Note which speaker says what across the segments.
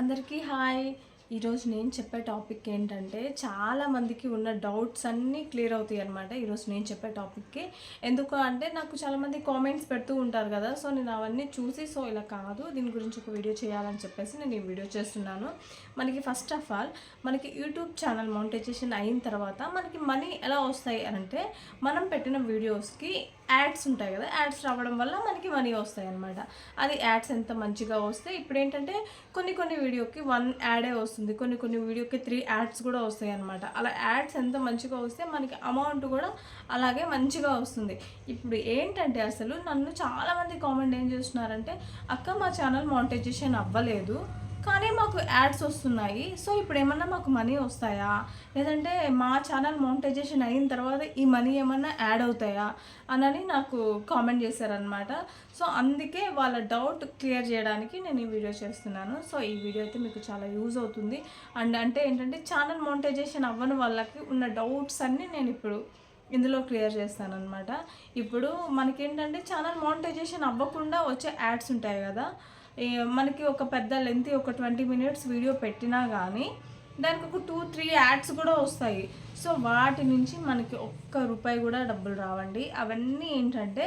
Speaker 1: అందరికీ హాయ్. ఈరోజు నేను చెప్పే టాపిక్ ఏంటంటే చాలామందికి ఉన్న డౌట్స్ అన్నీ క్లియర్ అవుతాయి అనమాట ఈరోజు నేను చెప్పే టాపిక్కి. ఎందుకు అంటే నాకు చాలామంది కామెంట్స్ పెడుతూ ఉంటారు కదా సో నేను అవన్నీ చూసి సో ఇలా కాదు దీని గురించి ఒక వీడియో చేయాలని చెప్పేసి నేను ఈ వీడియో చేస్తున్నాను. మనకి ఫస్ట్ ఆఫ్ ఆల్ మనకి యూట్యూబ్ ఛానల్ మౌంటైజేషన్ అయిన తర్వాత మనకి మనీ ఎలా వస్తాయి అని అంటే మనం పెట్టిన వీడియోస్కి యాడ్స్ ఉంటాయి కదా యాడ్స్ రావడం వల్ల మనకి మనీ వస్తాయి అనమాట అది యాడ్స్ ఎంత మంచిగా వస్తే ఇప్పుడు ఏంటంటే కొన్ని కొన్ని వీడియోకి వన్ యాడే వస్తుంది కొన్ని కొన్ని వీడియోకి త్రీ యాడ్స్ కూడా వస్తాయి అనమాట అలా యాడ్స్ ఎంత మంచిగా వస్తే మనకి అమౌంట్ కూడా అలాగే మంచిగా వస్తుంది. ఇప్పుడు ఏంటంటే అసలు నన్ను చాలామంది కామెంట్ ఏం చేస్తున్నారంటే అక్క మా ఛానల్ మానిటైజేషన్ అవ్వలేదు కానీ మాకు యాడ్స్ వస్తున్నాయి. సో ఇప్పుడు ఏమన్నా మాకు మనీ వస్తాయా? లేదంటే మా ఛానల్ మోనిటైజేషన్ అయిన తర్వాత ఈ మనీ ఏమన్నా యాడ్ అవుతాయా? అనని నాకు కామెంట్ చేశారనమాట సో అందుకే వాళ్ళ డౌట్ క్లియర్ చేయడానికి నేను ఈ వీడియో చేస్తున్నాను. సో ఈ వీడియో అయితే మీకు చాలా యూజ్ అవుతుంది. అండ్ అంటే ఏంటంటే ఛానల్ మోనిటైజేషన్ అవ్వని వాళ్ళకి ఉన్న డౌట్స్ అన్నీ నేను ఇప్పుడు ఇందులో క్లియర్ చేస్తాను అనమాట ఇప్పుడు మనకేంటంటే ఛానల్ మోనిటైజేషన్ అవ్వకుండా వచ్చే యాడ్స్ ఉంటాయి కదా. మనకి ఒక పెద్ద లెంత్ ఒక ట్వంటీ మినిట్స్ వీడియో పెట్టినా కానీ దానికి ఒక టూ త్రీ యాడ్స్ కూడా వస్తాయి. సో వాటి నుంచి మనకి ఒక్క రూపాయి కూడా డబ్బులు రావండి. అవన్నీ ఏంటంటే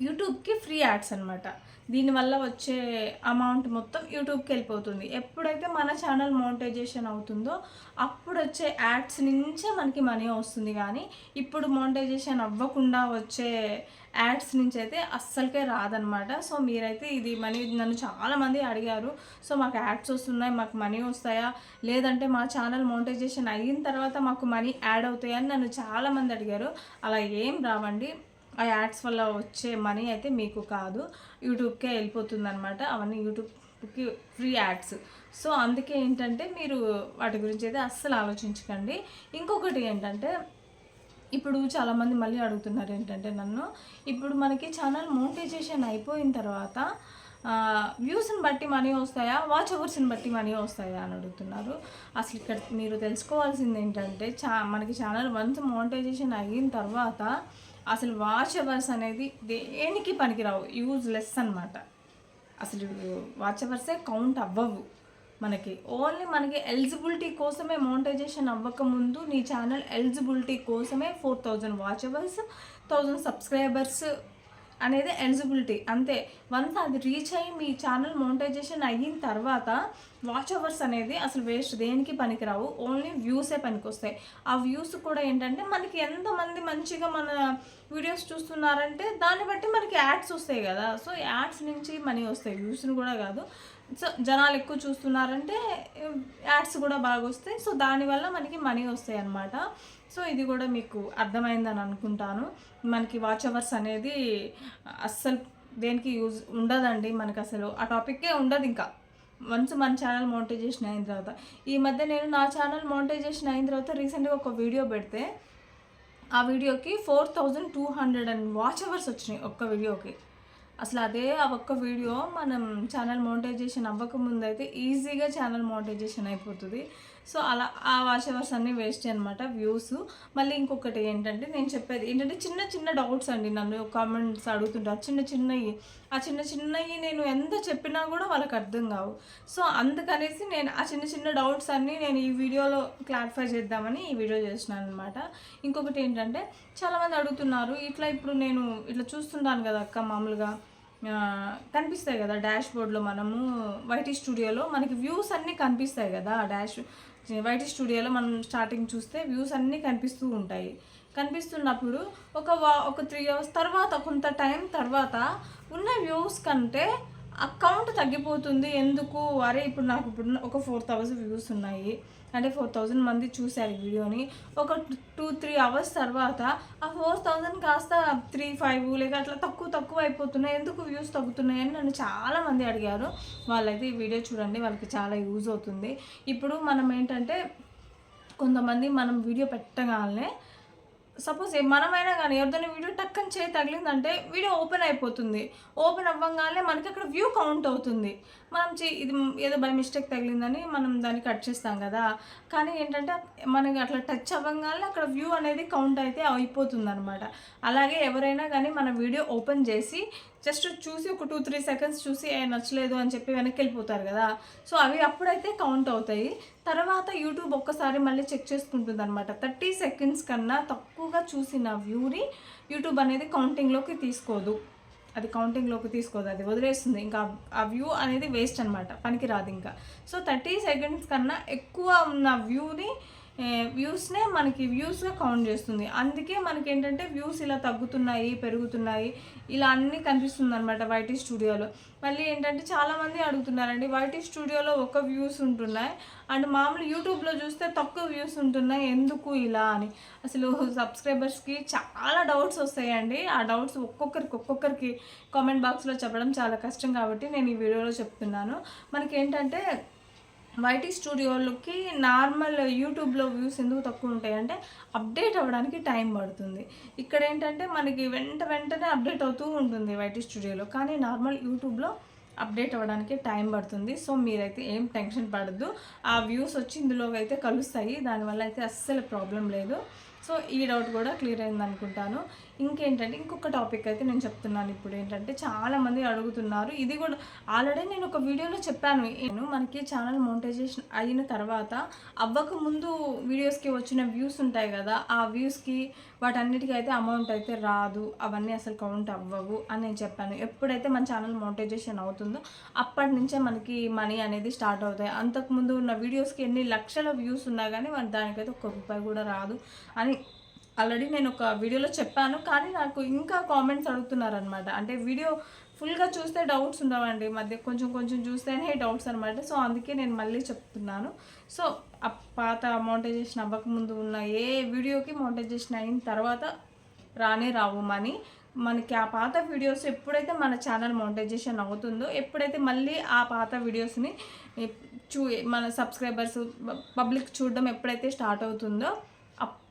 Speaker 1: యూట్యూబ్కి ఫ్రీ యాడ్స్ అనమాట దీనివల్ల వచ్చే అమౌంట్ మొత్తం యూట్యూబ్కి వెళ్ళిపోతుంది. ఎప్పుడైతే మన ఛానల్ మోనిటైజేషన్ అవుతుందో అప్పుడు వచ్చే యాడ్స్ నుంచే మనకి మనీ వస్తుంది కానీ ఇప్పుడు మోనిటైజేషన్ అవ్వకుండా వచ్చే యాడ్స్ నుంచి అయితే అస్సలకే రాదనమాట సో మీరైతే ఇది మనీ నన్ను చాలామంది అడిగారు. సో మాకు యాడ్స్ వస్తున్నాయి మాకు మనీ వస్తాయా? లేదంటే మా ఛానల్ మోనిటైజేషన్ అయిన తర్వాత మాకు మనీ యాడ్ అవుతాయని నన్ను చాలామంది అడిగారు. అలా ఏం రావండి. ఆ యాడ్స్ వల్ల వచ్చే మనీ అయితే మీకు కాదు. యూట్యూబ్కే వెళ్ళిపోతుంది అనమాట అవన్నీ యూట్యూబ్కి ఫ్రీ యాడ్స్. సో అందుకే ఏంటంటే మీరు వాటి గురించి అయితే అస్సలు ఆలోచించకండి. ఇంకొకటి ఏంటంటే ఇప్పుడు చాలామంది మళ్ళీ అడుగుతున్నారు ఏంటంటే నన్ను ఇప్పుడు మనకి ఛానల్ మోనిటైజేషన్ అయిపోయిన తర్వాత వ్యూస్ని బట్టి మనీ వస్తాయా? వాచ్ అవర్స్ని బట్టి మనీ వస్తాయా అని అడుగుతున్నారు. అసలు ఇక్కడ మీరు తెలుసుకోవాల్సింది ఏంటంటే చా మనకి ఛానల్ వన్స్ మోనిటైజేషన్ అయిన తర్వాత అసలు వాచ్ అవర్స్ అనేది దేనికి పనికిరావు? యూజ్లెస్ అనమాట అసలు వాచ్ అవర్సే కౌంట్ అవ్వవు మనకి. ఓన్లీ మనకి ఎలిజిబిలిటీ కోసమే మోనిటైజేషన్ అవ్వకముందు నీ ఛానల్ ఎలిజిబిలిటీ కోసమే four thousand watch hours thousand subscribers అనేది ఎలిజిబిలిటీ అంతే. వన్స్ అది రీచ్ అయ్యి మీ ఛానల్ మోనిటైజేషన్ అయిన తర్వాత వాచ్ అవర్స్ అనేది అసలు వేస్ట్ దేనికి పనికిరావు? ఓన్లీ వ్యూసే పనికొస్తాయి. ఆ వ్యూస్ కూడా ఏంటంటే మనకి ఎంతమంది మంచిగా మన వీడియోస్ చూస్తున్నారంటే దాన్ని బట్టి మనకి యాడ్స్ వస్తాయి కదా. సో యాడ్స్ నుంచి మనీ వస్తాయి. వ్యూస్ని కూడా కాదు. సో జనాలు ఎక్కువ చూస్తున్నారంటే యాడ్స్ కూడా బాగా వస్తాయి సో దానివల్ల మనకి మనీ వస్తాయి అన్నమాట. సో ఇది కూడా మీకు అర్థమైందని అనుకుంటాను. మనకి వాచ్ అవర్స్ అనేది అస్సలు దేనికి యూజ్ ఉండదండి. మనకి అసలు ఆ టాపిక్కే ఉండదు ఇంకా. వన్స్ మన ఛానల్ మోనిటైజేషన్ అయిన తర్వాత. ఈ మధ్య నేను నా ఛానల్ మోనిటైజేషన్ అయిన తర్వాత రీసెంట్గా ఒక వీడియో పెడితే ఆ వీడియోకి four thousand two hundred and watch hours వచ్చినాయి ఒక్క వీడియోకి. అసలు అదే ఆ ఒక్క వీడియో మనం ఛానల్ మోనిటైజేషన్ అవ్వకముందు అయితే ఈజీగా ఛానల్ మోనిటైజేషన్ అయిపోతుంది. సో అలా ఆ వాచ్ అవర్స్ అన్నీ వేస్ట్ అనమాట వ్యూస్ మళ్ళీ ఇంకొకటి ఏంటంటే నేను చెప్పేది ఏంటంటే చిన్న చిన్న డౌట్స్ అండి నన్ను కామెంట్స్ అడుగుతుంటారు చిన్న చిన్నవి ఆ చిన్న చిన్నవి నేను ఎంత చెప్పినా కూడా వాళ్ళకి అర్థం కావు. సో అందుకనేసి నేను ఆ చిన్న చిన్న డౌట్స్ అన్నీ నేను ఈ వీడియోలో క్లారిఫై చేద్దామని ఈ వీడియో చేసినాను అనమాట ఇంకొకటి ఏంటంటే చాలామంది అడుగుతున్నారు ఇట్లా ఇప్పుడు నేను ఇట్లా చూస్తుంటాను కదా అక్క మామూలుగా. కనిపిస్తాయి కదా డాష్ బోర్డ్లో మనము వైటీ స్టూడియోలో మనకి వ్యూస్ అన్నీ కనిపిస్తాయి కదా డాష్ వైటీ స్టూడియోలో మనం స్టార్టింగ్ చూస్తే వ్యూస్ అన్నీ కనిపిస్తూ ఉంటాయి. కనిపిస్తున్నప్పుడు ఒక వా ఒక త్రీ అవర్స్ తర్వాత కొంత టైం తర్వాత ఉన్న వ్యూస్ కంటే అకౌంట్ తగ్గిపోతుంది. ఎందుకు? అరే ఇప్పుడు నాకు ఇప్పుడు ఒక ఫోర్ థౌజండ్ వ్యూస్ ఉన్నాయి. అంటే ఫోర్ థౌజండ్ మంది చూశారు ఈ వీడియోని. ఒక టూ త్రీ అవర్స్ తర్వాత ఆ ఫోర్ థౌజండ్ కాస్త త్రీ ఫైవ్ లేక అట్లా తక్కువ తక్కువ అయిపోతున్నాయి. ఎందుకు వ్యూస్ తగ్గుతున్నాయని నన్ను చాలామంది అడిగారు. వాళ్ళైతే ఈ వీడియో చూడండి వాళ్ళకి చాలా యూజ్ అవుతుంది. ఇప్పుడు మనం ఏంటంటే కొంతమంది మనం వీడియో పెట్టగానే సపోజ్ మనమైనా కానీ ఎవరిదైనా వీడియో టక్కని చేయి తగిలిందంటే వీడియో ఓపెన్ అయిపోతుంది. ఓపెన్ అవ్వగానే మనకి అక్కడ వ్యూ కౌంట్ అవుతుంది. మనం చే ఇది ఏదో బై మిస్టేక్ తగిలిందని మనం దాన్ని కట్ చేస్తాం కదా. కానీ ఏంటంటే మనకి అట్లా టచ్ అవ్వగానే అక్కడ వ్యూ అనేది కౌంట్ అయితే అయిపోతుంది అనమాట అలాగే ఎవరైనా కానీ మన వీడియో ఓపెన్ చేసి జస్ట్ చూసి ఒక టూ త్రీ సెకండ్స్ చూసి ఏ నచ్చలేదు అని చెప్పి వెనక్కి వెళ్ళిపోతారు కదా. సో అవి అప్పుడైతే కౌంట్ అవుతాయి. తర్వాత యూట్యూబ్ ఒక్కసారి మళ్ళీ చెక్ చేసుకుంటుంది అనమాట థర్టీ సెకండ్స్ కన్నా తక్కువగా చూసిన వ్యూని యూట్యూబ్ అనేది కౌంటింగ్లోకి తీసుకోదు. అది కౌంటింగ్లోకి తీసుకోదు. అది వదిలేస్తుంది. ఇంకా ఆ వ్యూ అనేది వేస్ట్ అనమాట పనికి రాదు ఇంకా. సో థర్టీ సెకండ్స్ కన్నా ఎక్కువ ఉన్న వ్యూని వ్యూస్నే మనకి వ్యూస్గా కౌంట్ చేస్తుంది. అందుకే మనకి ఏంటంటే వ్యూస్ ఇలా తగ్గుతున్నాయి పెరుగుతున్నాయి ఇలా అన్నీ కనిపిస్తుంది అనమాట వైటీ స్టూడియోలో మళ్ళీ ఏంటంటే చాలామంది అడుగుతున్నారండి వైటీ స్టూడియోలో ఒక వ్యూస్ ఉంటున్నాయి అండ్ మామూలు యూట్యూబ్లో చూస్తే తక్కువ వ్యూస్ ఉంటున్నాయి ఎందుకు ఇలా అని. అసలు సబ్స్క్రైబర్స్కి చాలా డౌట్స్ వస్తాయండి. ఆ డౌట్స్ ఒక్కొక్కరికి ఒక్కొక్కరికి కామెంట్ బాక్స్లో చెప్పడం చాలా కష్టం కాబట్టి నేను ఈ వీడియోలో చెప్తున్నాను. మనకి ఏంటంటే వైటీ స్టూడియోలకి నార్మల్ యూట్యూబ్లో వ్యూస్ ఎందుకు తక్కువ ఉంటాయి అంటే అప్డేట్ అవ్వడానికి టైం పడుతుంది. ఇక్కడ ఏంటంటే మనకి వెంట వెంటనే అప్డేట్ అవుతూ ఉంటుంది వైటీ స్టూడియోలో కానీ నార్మల్ యూట్యూబ్లో అప్డేట్ అవ్వడానికి టైం పడుతుంది. సో మీరైతే ఏం టెన్షన్ పడద్దు. ఆ వ్యూస్ వచ్చి ఇందులో అయితే కలుస్తాయి. దానివల్ల అయితే అస్సలు ప్రాబ్లం లేదు. సో ఈ డౌట్ కూడా క్లియర్ అయింది అనుకుంటాను ఇంకేంటంటే ఇంకొక టాపిక్ అయితే నేను చెప్తున్నాను ఇప్పుడు. ఏంటంటే చాలామంది అడుగుతున్నారు. ఇది కూడా ఆల్రెడీ నేను ఒక వీడియోలో చెప్పాను. నేను మనకి ఛానల్ మోనిటైజేషన్ అయిన తర్వాత అవ్వక ముందు వీడియోస్కి వచ్చిన వ్యూస్ ఉంటాయి కదా ఆ వ్యూస్కి వాటన్నిటికీ అయితే అమౌంట్ అయితే రాదు. అవన్నీ అసలు కౌంట్ అవ్వవు అని నేను చెప్పాను. ఎప్పుడైతే మన ఛానల్ మోనిటైజేషన్ అవుతుందో అప్పటి నుంచే మనకి మనీ అనేది స్టార్ట్ అవుతాయి. అంతకుముందు ఉన్న వీడియోస్కి ఎన్ని లక్షల వ్యూస్ ఉన్నా కానీ మన దానికైతే ఒక్క రూపాయి కూడా రాదు అని ఆల్రెడీ నేను ఒక వీడియోలో చెప్పాను కానీ నాకు ఇంకా కామెంట్స్ అడుగుతున్నారనమాట అంటే వీడియో ఫుల్గా చూస్తే డౌట్స్ ఉండవండి. మధ్య కొంచెం కొంచెం చూస్తేనే డౌట్స్ అనమాట సో అందుకే నేను మళ్ళీ చెప్తున్నాను. సో ఆ పాత మౌంటైజేషన్ అవ్వకముందు ఉన్న ఏ వీడియోకి మౌంటైజేషన్ అయిన తర్వాత రానే రావు మనీ. మనకి ఆ పాత వీడియోస్ ఎప్పుడైతే మన ఛానల్ మౌంటైజేషన్ అవుతుందో ఎప్పుడైతే మళ్ళీ ఆ పాత వీడియోస్ని చూ మన సబ్స్క్రైబర్స్ పబ్లిక్ చూడడం ఎప్పుడైతే స్టార్ట్ అవుతుందో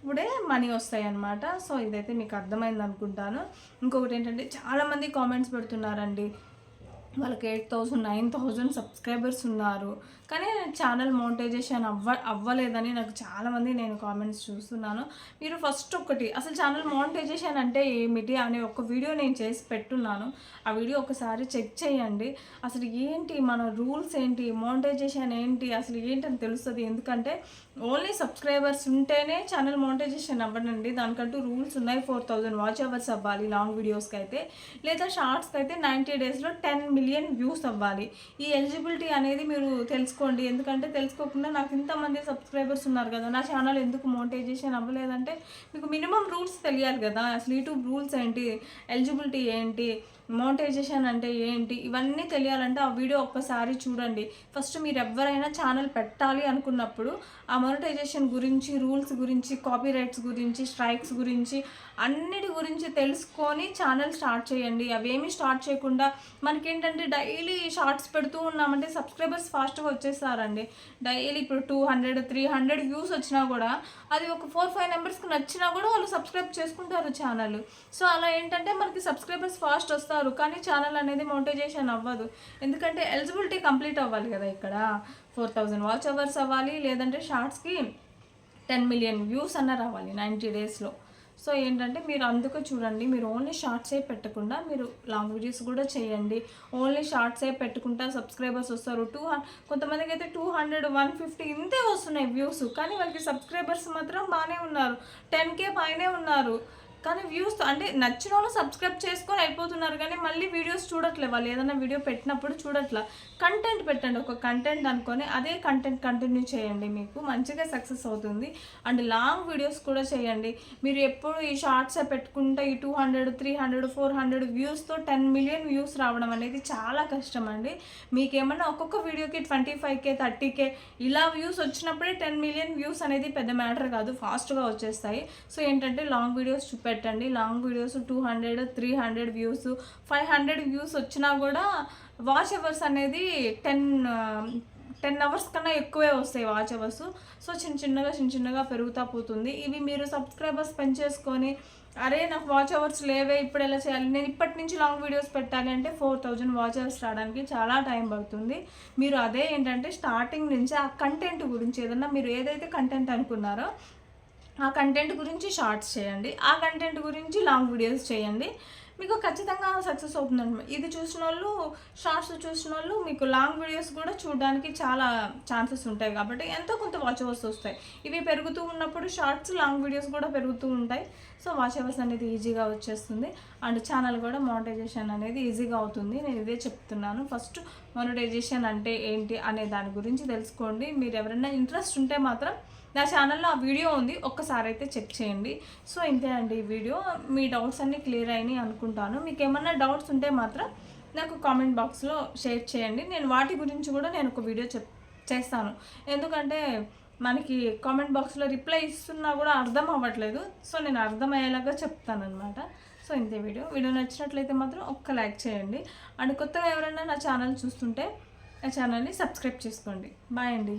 Speaker 1: అప్పుడే మనీ వస్తాయి అన్నమాట సో ఇదైతే మీకు అర్థమైంది అనుకుంటాను ఇంకొకటి ఏంటంటే చాలామంది కామెంట్స్ పెడుతున్నారండి. వాళ్ళకి eight thousand nine thousand subscribers ఉన్నారు. కానీ ఛానల్ మోనిటైజేషన్ అవ్వ అవ్వలేదని నాకు చాలామంది నేను కామెంట్స్ చూస్తున్నాను. మీరు ఫస్ట్ ఒకటి అసలు ఛానల్ మోనిటైజేషన్ అంటే ఏమిటి అనే ఒక వీడియో నేను చేసి పెట్టున్నాను. ఆ వీడియో ఒకసారి చెక్ చేయండి. అసలు ఏంటి మన రూల్స్ ఏంటి? మోనిటైజేషన్ ఏంటి? అసలు ఏంటి అని తెలుస్తుంది? ఎందుకంటే ఓన్లీ సబ్స్క్రైబర్స్ ఉంటేనే ఛానల్ మోనిటైజేషన్ అవ్వనండి. దానికంటూ రూల్స్ ఉన్నాయి. ఫోర్ థౌజండ్ వాచ్ అవర్స్ అవ్వాలి లాంగ్ వీడియోస్కి అయితే లేదా షార్ట్స్కి అయితే నైంటీ డేస్లో టెన్ మిలియన్ వ్యూస్ అవ్వాలి. ఈ ఎలిజిబిలిటీ అనేది మీరు తెలుసుకోండి. ఎందుకంటే తెలుసుకోకుండా నాకు ఇంతమంది సబ్స్క్రైబర్స్ ఉన్నారు కదా నా ఛానల్ ఎందుకు మోనిటైజేషన్ అవ్వలేదంటే మీకు మినిమం రూల్స్ తెలియాలి కదా. అసలు యూట్యూబ్ రూల్స్ ఏంటి? ఎలిజిబిలిటీ ఏంటి? మోనిటైజేషన్ అంటే ఏంటి? ఇవన్నీ తెలియాలంటే ఆ వీడియో ఒక్కసారి చూడండి. ఫస్ట్ మీరు ఎవరైనా ఛానల్ పెట్టాలి అనుకున్నప్పుడు ఆ మోనిటైజేషన్ గురించి రూల్స్ గురించి కాపీ రైట్స్ గురించి స్ట్రైక్స్ గురించి అన్నిటి గురించి తెలుసుకొని ఛానల్ స్టార్ట్ చేయండి. అవేమీ స్టార్ట్ చేయకుండా మనకేంటంటే డైలీ షార్ట్స్ పెడుతూ ఉన్నామంటే సబ్స్క్రైబర్స్ ఫాస్ట్గా వచ్చేస్తారండి. డైలీ ఇప్పుడు two hundred three hundred views వచ్చినా కూడా అది ఒక ఫోర్ ఫైవ్ నెంబర్స్కి నచ్చినా కూడా వాళ్ళు సబ్స్క్రైబ్ చేసుకుంటారు ఛానల్ సో అలా ఏంటంటే మనకి సబ్స్క్రైబర్స్ ఫాస్ట్ వస్తారు కానీ ఛానల్ అనేది మోనిటైజేషన్ అవ్వదు. ఎందుకంటే ఎలిజిబిలిటీ కంప్లీట్ అవ్వాలి కదా ఇక్కడ. ఫోర్ థౌజండ్ వాచ్ అవర్స్ అవ్వాలి. లేదంటే షార్ట్స్కి టెన్ మిలియన్ వ్యూస్ అన్న రావాలి నైంటీ డేస్లో సో ఏంటంటే మీరు అందుకు చూడండి. మీరు ఓన్లీ షార్ట్సే పెట్టకుండా మీరు లాంగ్ వీడియోస్ కూడా చేయండి. ఓన్లీ షార్ట్సే పెట్టుకుంటా సబ్స్క్రైబర్స్ వస్తారు. టూ కొంతమందికి అయితే టూ హండ్రెడ్ వన్ ఫిఫ్టీ ఇంతే వస్తున్నాయి వ్యూస్ కానీ వాళ్ళకి సబ్స్క్రైబర్స్ మాత్రం బాగానే ఉన్నారు. టెన్ కే పైనే ఉన్నారు. కానీ వ్యూస్ అంటే నచ్చిన వాళ్ళు సబ్స్క్రైబ్ చేసుకొని అయిపోతున్నారు కానీ మళ్ళీ వీడియోస్ చూడట్లే. వాళ్ళు ఏదైనా వీడియో పెట్టినప్పుడు చూడట్లా. కంటెంట్ పెట్టండి. ఒక కంటెంట్ అనుకొని అదే కంటెంట్ కంటిన్యూ చేయండి మీకు. మంచిగా సక్సెస్ అవుతుంది. అండ్ లాంగ్ వీడియోస్ కూడా చేయండి. మీరు ఎప్పుడు ఈ షార్ట్స్ పెట్టుకుంటే ఈ two hundred three hundred four hundred వ్యూస్తో ten million views రావడం అనేది చాలా కష్టం అండి. మీకేమన్నా ఒక్కొక్క వీడియోకి twenty five K thirty K ఇలా వ్యూస్ వచ్చినప్పుడే టెన్ మిలియన్ వ్యూస్ అనేది పెద్ద మ్యాటర్ కాదు. ఫాస్ట్గా వచ్చేస్తాయి. సో ఏంటంటే లాంగ్ వీడియోస్ పెట్టండి. Long videos two hundred three hundred views. Five hundred views వచ్చినా కూడా వాచ్ అవర్స్ అనేది టెన్ టెన్ అవర్స్ కన్నా ఎక్కువే వస్తాయి వాచ్ అవర్స్. సో చిన్న చిన్నగా చిన్న చిన్నగా పెరుగుతా పోతుంది. ఇవి మీరు సబ్స్క్రైబర్స్ పెంచేసుకొని అరే నాకు వాచ్ అవర్స్ లేవే ఇప్పుడు ఎలా చేయాలి? నేను ఇప్పటి నుంచి లాంగ్ వీడియోస్ పెట్టాలి అంటే ఫోర్ థౌజండ్ వాచ్ అవర్స్ రావడానికి చాలా టైం పడుతుంది. మీరు అదే ఏంటంటే స్టార్టింగ్ నుంచి ఆ కంటెంట్ గురించి ఏదన్నా మీరు ఏదైతే కంటెంట్ అనుకున్నారో ఆ కంటెంట్ గురించి షార్ట్స్ చేయండి ఆ కంటెంట్ గురించి లాంగ్ వీడియోస్ చేయండి. మీకు ఖచ్చితంగా సక్సెస్ అవుతుంది అనమాట ఇది చూసిన వాళ్ళు షార్ట్స్ చూసిన వాళ్ళు మీకు లాంగ్ వీడియోస్ కూడా చూడడానికి చాలా ఛాన్సెస్ ఉంటాయి కాబట్టి ఎంతో కొంత వాచ్ అవర్స్ వస్తాయి. ఇవి పెరుగుతూ ఉన్నప్పుడు షార్ట్స్ లాంగ్ వీడియోస్ కూడా పెరుగుతూ ఉంటాయి. సో వాచ్ అవర్స్ అనేది ఈజీగా వచ్చేస్తుంది. అండ్ ఛానల్ కూడా మానిటైజేషన్ అనేది ఈజీగా అవుతుంది. నేను ఇదే చెప్తున్నాను. ఫస్ట్ మానిటైజేషన్ అంటే ఏంటి అనే దాని గురించి తెలుసుకోండి. మీరు ఎవరైనా ఇంట్రెస్ట్ ఉంటే మాత్రం నా ఛానల్లో ఆ వీడియో ఉంది ఒక్కసారి అయితే చెక్ చేయండి. సో ఇంతే అండి ఈ వీడియో. మీ డౌట్స్ అన్నీ క్లియర్ అయినాయి అనుకుంటాను. మీకు ఏమన్నా డౌట్స్ ఉంటే మాత్రం నాకు కామెంట్ బాక్స్లో షేర్ చేయండి. నేను వాటి గురించి కూడా నేను ఒక వీడియో చెప్ చేస్తాను. ఎందుకంటే మనకి కామెంట్ బాక్స్లో రిప్లై ఇస్తున్నా కూడా అర్థం అవ్వట్లేదు. సో నేను అర్థమయ్యేలాగా చెప్తాను సో ఇంతే వీడియో. వీడియో నచ్చినట్లయితే మాత్రం ఒక్క లైక్ చేయండి. అండ్ కొత్తగా ఎవరైనా నా ఛానల్ చూస్తుంటే నా ఛానల్ని సబ్స్క్రైబ్ చేసుకోండి. బాయ్ అండి.